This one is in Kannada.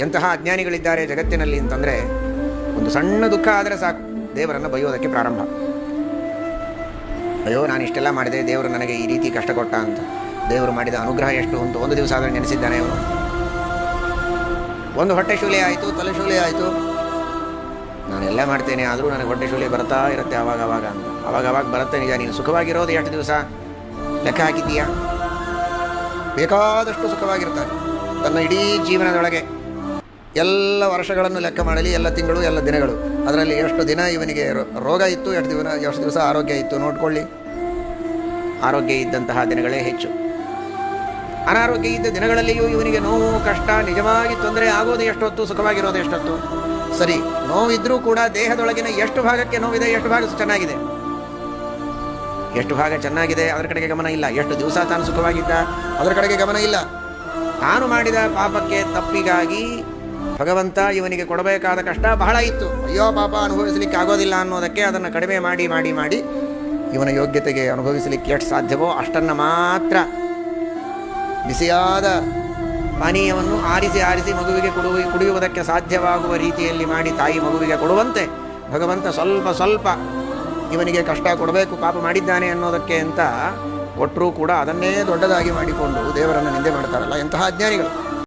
ಎಂತಹ ಅಜ್ಞಾನಿಗಳಿದ್ದಾರೆ ಜಗತ್ತಿನಲ್ಲಿ ಅಂತಂದರೆ, ಒಂದು ಸಣ್ಣ ದುಃಖ ಆದರೆ ಸಾಕು. ದೇವರನ್ನು ಬೈಯೋದಕ್ಕೆ ಪ್ರಾರಂಭ. ಅಯ್ಯೋ, ನಾನು ಇಷ್ಟೆಲ್ಲ ಮಾಡಿದೆ, ದೇವರು ನನಗೆ ಈ ರೀತಿ ಕಷ್ಟ ಕೊಟ್ಟ ಅಂತ. ದೇವರು ಮಾಡಿದ ಅನುಗ್ರಹ ಎಷ್ಟು ಅಂತ ಒಂದು ದಿವಸ ಆದರೆ ನೆನೆಸಿದ್ದಾನೆ ಅವನು. ಒಂದು ಹೊಟ್ಟೆ ಶೂಲೆ ಆಯಿತು, ತಲೆ ಶೂಲೆ ಆಯಿತು. ನಾನೆಲ್ಲ ಮಾಡ್ತೇನೆ, ಆದರೂ ನನಗೆ ಹೊಟ್ಟೆ ಶೂಲೆ ಬರ್ತಾ ಇರುತ್ತೆ ಅವಾಗ ಅವಾಗ ಅಂತ. ಅವಾಗ ಅವಾಗ ಬರುತ್ತೆ ನಿಜ. ನೀನು ಸುಖವಾಗಿರೋದು ಎಷ್ಟು ದಿವಸ? ಲೆಕ್ಕ ಹಾಕಿದ್ದೀಯಾ? ಬೇಕಾದಷ್ಟು ಸುಖವಾಗಿರ್ತಾನೆ. ತನ್ನ ಇಡೀ ಜೀವನದೊಳಗೆ. ಎಲ್ಲ ವರ್ಷಗಳನ್ನು ಲೆಕ್ಕ ಮಾಡಲಿ, ಎಲ್ಲ ತಿಂಗಳು, ಎಲ್ಲ ದಿನಗಳು. ಅದರಲ್ಲಿ ಎಷ್ಟು ದಿನ ಇವನಿಗೆ ರೋಗ ಇತ್ತು, ಎಷ್ಟು ದಿನ, ಎಷ್ಟು ದಿವಸ ಆರೋಗ್ಯ ಇತ್ತು ನೋಡ್ಕೊಳ್ಳಿ. ಆರೋಗ್ಯ ಇದ್ದಂತಹ ದಿನಗಳೇ ಹೆಚ್ಚು. ಅನಾರೋಗ್ಯ ಇದ್ದ ದಿನಗಳಲ್ಲಿಯೂ ಇವನಿಗೆ ನೋವು, ಕಷ್ಟ, ನಿಜವಾಗಿ ತೊಂದರೆ ಆಗೋದು ಎಷ್ಟೊತ್ತು, ಸುಖವಾಗಿರೋದು ಎಷ್ಟೊತ್ತು? ಸರಿ, ನೋವಿದ್ರೂ ಕೂಡ ದೇಹದೊಳಗಿನ ಎಷ್ಟು ಭಾಗಕ್ಕೆ ನೋವಿದೆ, ಎಷ್ಟು ಭಾಗ ಚೆನ್ನಾಗಿದೆ? ಎಷ್ಟು ಭಾಗ ಚೆನ್ನಾಗಿದೆ, ಅದರ ಕಡೆಗೆ ಗಮನ ಇಲ್ಲ. ಎಷ್ಟು ದಿವಸ ತಾನು ಸುಖವಾಗಿದ್ದ, ಅದರ ಕಡೆಗೆ ಗಮನ ಇಲ್ಲ. ತಾನು ಮಾಡಿದ ಪಾಪಕ್ಕೆ ತಪ್ಪಿಗಾಗಿ ಭಗವಂತ ಇವನಿಗೆ ಕೊಡಬೇಕಾದ ಕಷ್ಟ ಬಹಳ ಇತ್ತು. ಅಯ್ಯೋ ಪಾಪ, ಅನುಭವಿಸಲಿಕ್ಕೆ ಆಗೋದಿಲ್ಲ ಅನ್ನೋದಕ್ಕೆ ಅದನ್ನು ಕಡಿಮೆ ಮಾಡಿ ಮಾಡಿ ಮಾಡಿ ಇವನ ಯೋಗ್ಯತೆಗೆ ಅನುಭವಿಸಲಿಕ್ಕೆ ಎಷ್ಟು ಸಾಧ್ಯವೋ ಅಷ್ಟನ್ನು ಮಾತ್ರ ಬಿಸಿಯಾದ ಪಾನೀಯವನ್ನು ಆರಿಸಿ ಆರಿಸಿ ಮಗುವಿಗೆ ಕುಡುವ, ಕುಡಿಯುವುದಕ್ಕೆ ಸಾಧ್ಯವಾಗುವ ರೀತಿಯಲ್ಲಿ ಮಾಡಿ ತಾಯಿ ಮಗುವಿಗೆ ಕೊಡುವಂತೆ ಭಗವಂತ ಸ್ವಲ್ಪ ಸ್ವಲ್ಪ ಇವನಿಗೆ ಕಷ್ಟ ಕೊಡಬೇಕು, ಪಾಪ ಮಾಡಿದ್ದಾನೆ ಅನ್ನೋದಕ್ಕೆ ಅಂತ ಕೊಟ್ಟರೂ ಕೂಡ ಅದನ್ನೇ ದೊಡ್ಡದಾಗಿ ಮಾಡಿಕೊಂಡು ದೇವರನ್ನು ನಿಂದೆ ಮಾಡ್ತಾರಲ್ಲ ಎಂತಹ ಅಜ್ಞಾನಿಗಳು.